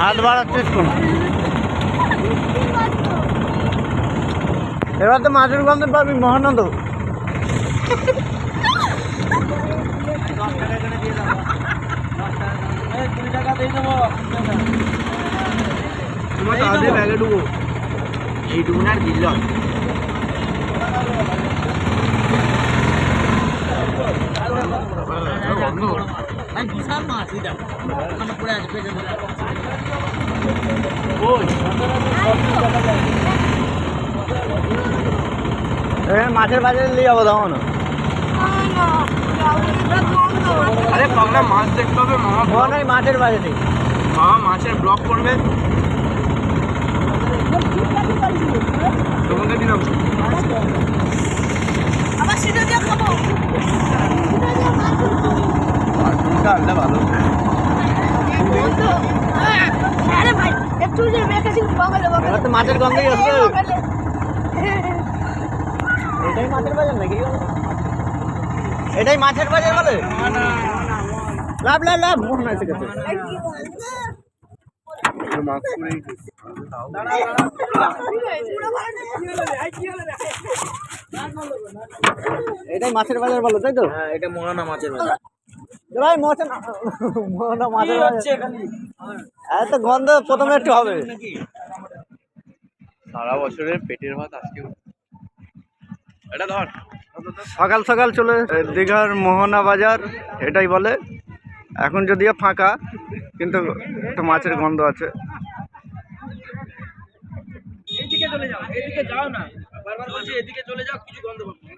হাত কোন এবার তো মাছের গন্ধ পাবি মহানন্দ। তোমার তাহলে ব্যাগে ঢুকো এইটুকুন আর দিল বিশাল মাছ এটা ওখানে পড়ে আছে পেটে মাছের বাজারে নিয়ে যাব তখন। আরে পাগলা মাছ দেখতে হবে মামা ও নয় মাছের বাজারে মামা মাছের ব্লগ করবে এবার তো মাছের গন্ধই আসবে এটাই মাছের বাজার নাকি এটাই মাছের বাজার বলে লাভ লাভ লাভ মোহন আছে কাছে এই কি বলছে? মাছ করে এটাই মাছের বাজার বলো তাই তো? হ্যাঁ এটা মোলানা মাছের বাজার। ভাই মাছের মোহনা মাছের বাজার। এত গন্ধ প্রথমে একটু হবে। সারা বছরের পেটের ভাত আজকে এটা ধর। সকাল সকাল চলে দীঘার মোহনা বাজার এটাই বলে। এখন যদিও ফাঁকা কিন্তু একটা মাছের গন্ধ আছে। এদিকে চলে যাও এদিকে যাও না। বারবার বলছি এদিকে চলে যাও কিছু গন্ধ পাবো